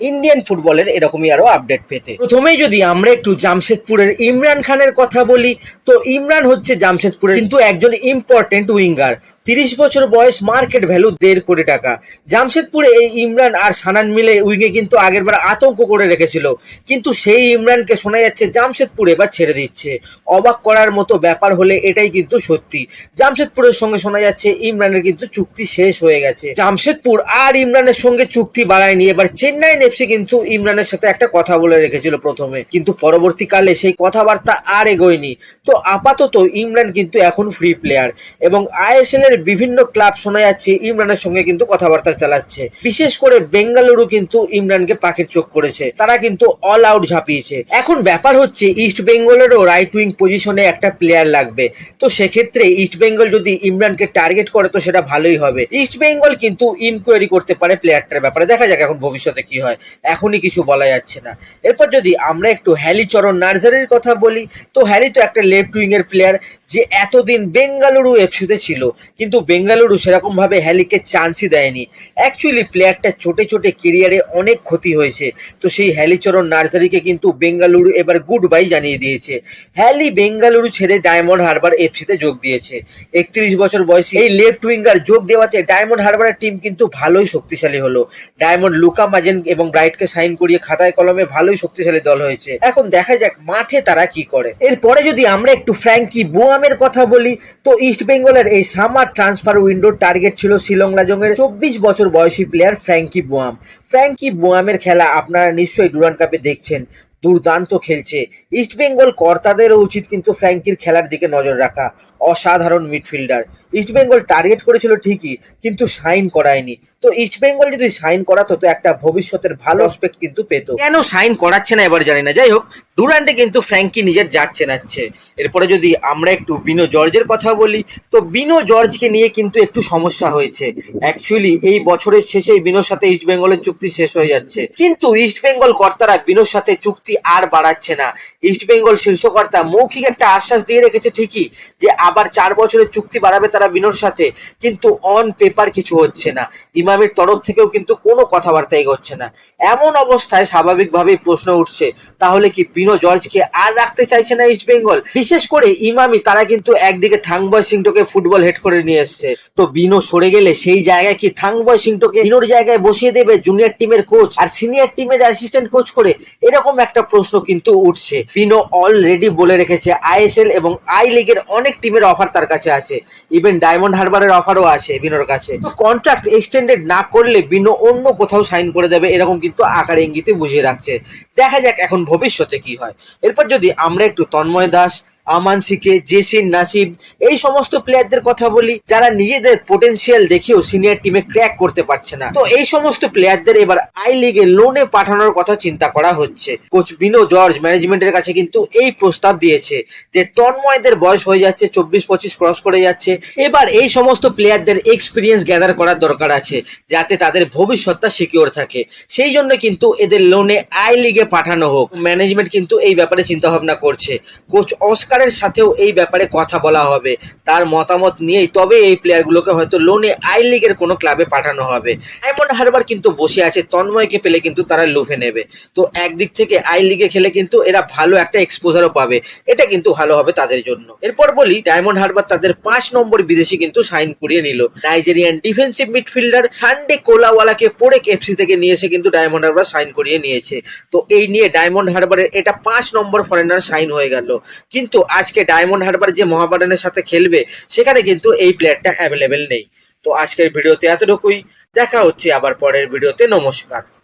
Indian ফুটবলের এরকমই আরও আপডেট পেতে। প্রথমেই যদি আমরা একটু জামশেদপুরের ইমরান খানের কথা বলি, তো ইমরান হচ্ছে জামশেদপুরের কিন্তু একজন ইম্পর্টেন্ট উইঙ্গার তিরিশ বছর বয়স মার্কেট ভ্যালু দেড় কোটি টাকা। জামশেদপুরে এই ইমরান আর সানান মিলে উইঙ্গে কিন্তু আগেরবার আতঙ্ক করে রেখেছিল। কিন্তু সেই ইমরানকে শোনা যাচ্ছে জামশেদপুরে এবার ছেড়ে দিচ্ছে। অবাক করার মতো ব্যাপার হলে এটাই কিন্তু সত্যি। জামশেদপুরের সঙ্গে শোনা যাচ্ছে ইমরানের কিন্তু চুক্তি শেষ হয়ে গেছে। জামশেদপুর আর ইমরানের সঙ্গে চুক্তি বাড়ায়নি। এবার চেন্নাই এফসি কিন্তু ইমরানের সাথে একটা কথা বলে রেখেছিল প্রথমে। কিন্তু পরবর্তীকালে সেই কথাবার্তা আর এগোয়নি। তো আপাতত ইমরান কিন্তু এখন ফ্রি প্লেয়ার এবং আইএসএল এর বিভিন্ন ক্লাব শোনা যাচ্ছে, ইমরানের সঙ্গে কিন্তু কথাবার্তা চালাচ্ছে। বিশেষ করে বেঙ্গালুরু কিন্তু ইমরানকে পাখির চোখ করেছে। তারা কিন্তু অল আউট ঝাঁপিয়েছে। এখন ব্যাপার হচ্ছে ইস্ট বেঙ্গলেরও রাইট উইং পজিশনে একটা প্লেয়ার লাগবে। তো সেক্ষেত্রে ইস্ট বেঙ্গল যদি ইমরানকে টার্গেট করে, তো সেটা ভালোই হবে। ইস্ট বেঙ্গল কিন্তু ইনকোয়ারি করতে পারে প্লেয়ারটার ব্যাপারে। দেখা যাক এখন ভবিষ্যতে কি হয়। এখনই কিছু বলা যাচ্ছে না। এরপর যদি আমরা একটু হ্যালিচরণ নার্সারির কথা বলি, তো হ্যালি তো একটা লেফট উইং এর প্লেয়ার যে এতদিন বেঙ্গালুরু এফসিতে ছিল, কিন্তু বেঙ্গালুরু সেরকম ভাবে হ্যালিকে চান্সই দেয়নি। অ্যাকচুয়ালি প্লেয়ারটা ছোটে ছোটে কেরিয়ারে অনেক ক্ষতি হয়েছে, তো সেই হ্যালিচরণ নার্সারিকে কিন্তু বেঙ্গালুরু এবার গুড বাই জানিয়ে দিয়েছে। হ্যালি বেঙ্গালুরু ছেড়ে ডায়মন্ড হারবার এফসিতে যোগ দিয়েছে। একত্রিশ বছর বয়সী এই লেফট উইঙ্গার যোগ দেওয়াতে ডায়মন্ড হারবারের টিম কিন্তু ভালোই শক্তিশালী হলো। ডায়মন্ড লুকা মাজেন এবং ব্রাইটকে সাইন করিয়ে খাতায় কলমে ভালোই শক্তিশালী দল হয়েছে। এখন দেখা যাক মাঠে তারা কি করে। এরপরে যদি আমরা একটু ফ্র্যাঙ্কি বোয়ামের কথা বলি, তো ইস্ট বেঙ্গলের এই সামার ট্রান্সফার উইন্ডোর টার্গেট ছিল শিলং লাজংয়ের চব্বিশ বছর বয়সী প্লেয়ার ফ্র্যাঙ্কি বোয়াম। ফ্র্যাঙ্কি বোয়ামের খেলা আপনারা নিশ্চয়ই ডুরান কাপে দেখছেন। দুর্দান্ত খেলছে। ইস্ট বেঙ্গল কর্তাদেরও উচিত কিন্তু ফ্র্যাঙ্কির খেলার দিকে নজর রাখা, অসাধারণ মিডফিল্ডার ইস্ট বেঙ্গল টার্গেট করেছিল ঠিকই, কিন্তু সাইন করায়নি। তো ইস্ট বেঙ্গল যদি সাইন করাতো, তো একটা ভবিষ্যতের ভালো অসপেক্ট কিন্তু পেত। কেন সাইন করাচ্ছে না এবার জানি না। যাই হোক ডুরান্টে কিন্তু ফ্র্যাঙ্কি নিজের জাত চেনাচ্ছে। এরপরে যদি আমরা একটু বিনো জর্জের কথা বলি, তো বিনো জর্জকে নিয়ে কিন্তু একটু সমস্যা হয়েছে। অ্যাকচুয়ালি এই বছরের শেষেই বিনোর সাথে ইস্ট বেঙ্গলের চুক্তি শেষ হয়ে যাচ্ছে। কিন্তু ইস্ট বেঙ্গল কর্তারা বিনোর সাথে চুক্তি আর বাড়াচ্ছে না। ইস্ট বেঙ্গল শীর্ষকর্তা মৌখিক একটা আশ্বাস দিয়ে রেখেছে ঠিকই, যে আবার চার বছরের চুক্তি বাড়াবে তারা বিনোর সাথে। কিন্তু অন পেপার কিছু হচ্ছে না। ইমামের তরফ থেকেও কিন্তু কোনো কথাবার্তা এগোচ্ছে না। এমন অবস্থায় স্বাভাবিকভাবেই প্রশ্ন উঠছে, তাহলে কি বিনো জর্জকে আর রাখতে চাইছে না ইস্ট বেঙ্গল। বিশেষ করে ইমামি, তারা কিন্তু একদিকে থাংবয় সিংটোকে ফুটবল হেড করে নিয়ে এসছে। তো বিনো সরে গেলে সেই জায়গায় কি থাংবয় সিংটোকে বিনোর জায়গায় বসিয়ে দেবে জুনিয়র টিমের কোচ আর সিনিয়র টিমের অ্যাসিস্ট্যান্ট কোচ করে? এরকম একটা প্রশ্ন কিন্তু উঠছে। বিনো অলরেডি বলে রেখেছে আইএসএল এবং আই লিগের অনেক টিমের অফার তার কাছে আছে। ইভেন ডায়মন্ড হারবারের অফারও আছে বিনোর কাছে। তো কন্ট্রাক্ট এক্সটেন্ডেড না করলে বিনো অন্য কোথাও সাইন করে দেবে, এরকম কিন্তু আকার ইঙ্গিতে বুঝিয়ে রাখছে। দেখা যাক এখন ভবিষ্যতে কি হয়। এরপর যদি আমরা একটু তন্ময় দাস আমান শিখে জেসিন নাসিব, এই সমস্ত প্লেয়ারদের কথা বলি, যারা নিজেদের পোটেনশিয়াল দেখেও সিনিয়র টিমে ক্র্যাক করতে পারছে না। তো এই সমস্ত প্লেয়ারদের এবার আই লিগে লোনে পাঠানোর কথা চিন্তা করা হচ্ছে। কোচ বিনো জর্জ ম্যানেজমেন্টের কাছে কিন্তু এই প্রস্তাব দিয়েছে যে তন্ময়দের বয়স হয়ে যাচ্ছে চব্বিশ পঁচিশ ক্রস করে যাচ্ছে। এবার এই সমস্ত প্লেয়ারদের এক্সপিরিয়েন্স গ্যাদার করার দরকার আছে, যাতে তাদের ভবিষ্যৎটা সিকিওর থাকে। সেই জন্য কিন্তু এদের লোনে আই লিগে পাঠানো হোক। ম্যানেজমেন্ট কিন্তু এই ব্যাপারে চিন্তা ভাবনা করছে কোচ অস্কারের সাথেও এই ব্যাপারে কথা বলা হবে, তার মতামত নিয়েই। তবে এই প্লেয়ারগুলোকে হয়তো লোনে আই লিগের কোনো ক্লাবে পাঠানো হবে। ডায়মন্ড হারবার কিন্তু বসে আছে, তন্ময়কে পেলে কিন্তু তারা লোভে নেবে। তো একদিক থেকে আই লিগে খেলে কিন্তু এরা ভালো একটা এক্সপোজারও পাবে। এটা কিন্তু ভালো হবে তাদের জন্য। এরপর বলি ডায়মন্ড হারবার তাদের পাঁচ নম্বর বিদেশি কিন্তু সাইন করিয়ে নিল। নাইজেরিয়ান ডিফেন্সিভ মিডফিল্ডার সানডে কোলাওয়ালাকে পড়ে এফসি থেকে নিয়ে এসে কিন্তু ডায়মন্ড হারবার সাইন করিয়ে নিয়েছে। তো এই নিয়ে ডায়মন্ড হারবারের এটা পাঁচ নম্বর ফরেনার সাইন হয়ে গেল। কিন্তু আজকে ডায়মন্ড হারবার যে মহাবাডানের সাথে খেলবে, সেখানে কিন্তু এই প্লেয়ারটা অ্যাভেলেবেল নেই। তো আজকের ভিডিওতে এতটুকুই। দেখা হচ্ছে আবার পরের ভিডিওতে। নমস্কার।